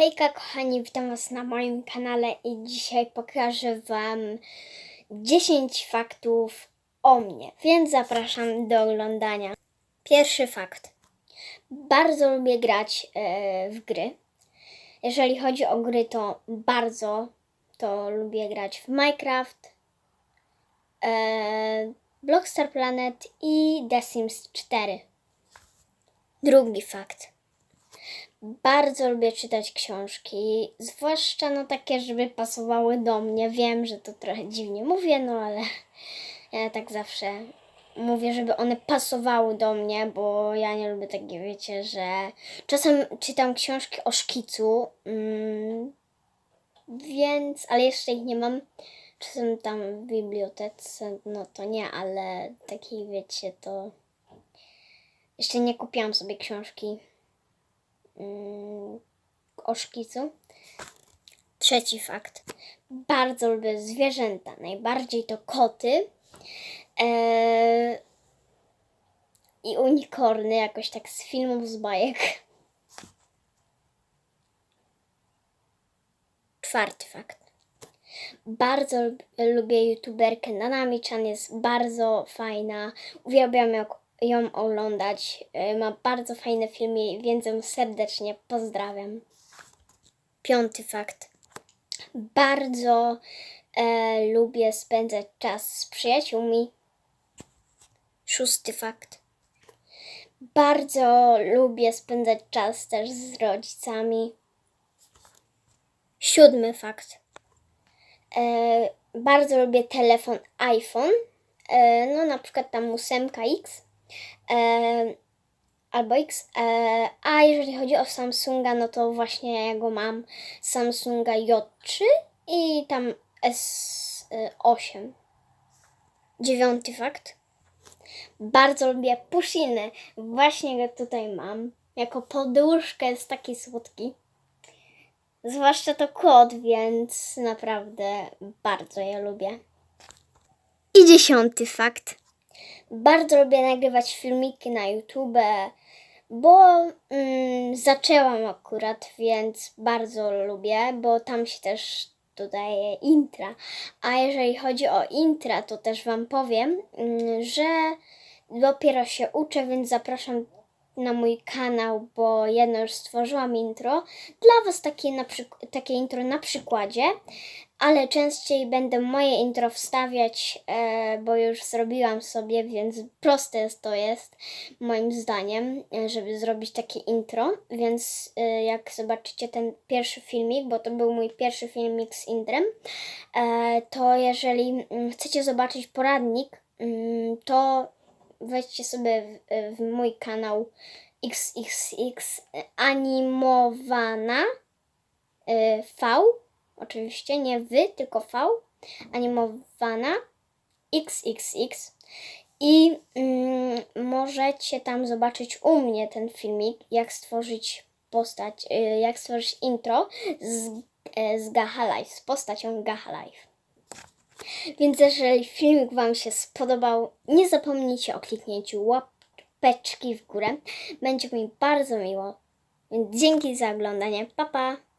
Hejka kochani, witam was na moim kanale i dzisiaj pokażę wam 10 faktów o mnie, więc zapraszam do oglądania. Pierwszy fakt. Bardzo lubię grać e, w gry. Jeżeli chodzi o gry, to bardzo to lubię grać w Minecraft, e, Blockstar Planet i The Sims 4. Drugi fakt. Bardzo lubię czytać książki, zwłaszcza no takie, żeby pasowały do mnie. Wiem, że to trochę dziwnie mówię, no ale ja tak zawsze mówię, żeby one pasowały do mnie, bo ja nie lubię takie, wiecie, że czasem czytam książki o szkicu, mm, więc, ale jeszcze ich nie mam. Czasem tam w bibliotece, no to nie, ale takiej, wiecie, to jeszcze nie kupiłam sobie książki o szkicu. Trzeci fakt. Bardzo lubię zwierzęta. Najbardziej to koty. Eee, I unikorny, jakoś tak z filmów z bajek. Czwarty fakt. Bardzo lub- lubię youtuberkę Nanami-chan, jest bardzo fajna. Uwielbiam ją, ją oglądać. E, Ma bardzo fajne filmy, więc ją serdecznie pozdrawiam. Piąty fakt. Bardzo e, lubię spędzać czas z przyjaciółmi. Szósty fakt. Bardzo lubię spędzać czas też z rodzicami. Siódmy fakt. E, bardzo lubię telefon iPhone. E, no na przykład tam 8X e, albo X. E, a jeżeli chodzi o Samsunga, no to właśnie ja go mam Samsunga J3 i tam S8. Dziewiąty fakt. Bardzo lubię pushiny. Właśnie go tutaj mam. Jako poduszkę jest taki słodki. Zwłaszcza to kot, więc naprawdę bardzo je lubię. I dziesiąty fakt. Bardzo lubię nagrywać filmiki na YouTube, bo mm, zaczęłam akurat, więc bardzo lubię, bo tam się też dodaje intra. A jeżeli chodzi o intra, to też Wam powiem, mm, że dopiero się uczę, więc zapraszam na mój kanał, bo jedno już stworzyłam intro. Dla Was takie, na takie intro na przykładzie, ale częściej będę moje intro wstawiać, e, bo już zrobiłam sobie, więc proste to jest, moim zdaniem, e, żeby zrobić takie intro. Więc e, jak zobaczycie ten pierwszy filmik, bo to był mój pierwszy filmik z intrem, e, to jeżeli mm, chcecie zobaczyć poradnik, mm, to wejdźcie sobie w, w mój kanał XXX animowana y, V, oczywiście nie wy, tylko V, animowana XXX i mm, możecie tam zobaczyć u mnie ten filmik, jak stworzyć postać, y, jak stworzyć intro z, y, z Gaha Life, z postacią Gaha Life. Więc jeżeli filmik Wam się spodobał, nie zapomnijcie o kliknięciu łapeczki w górę. Będzie mi bardzo miło. Dzięki za oglądanie. Pa, pa!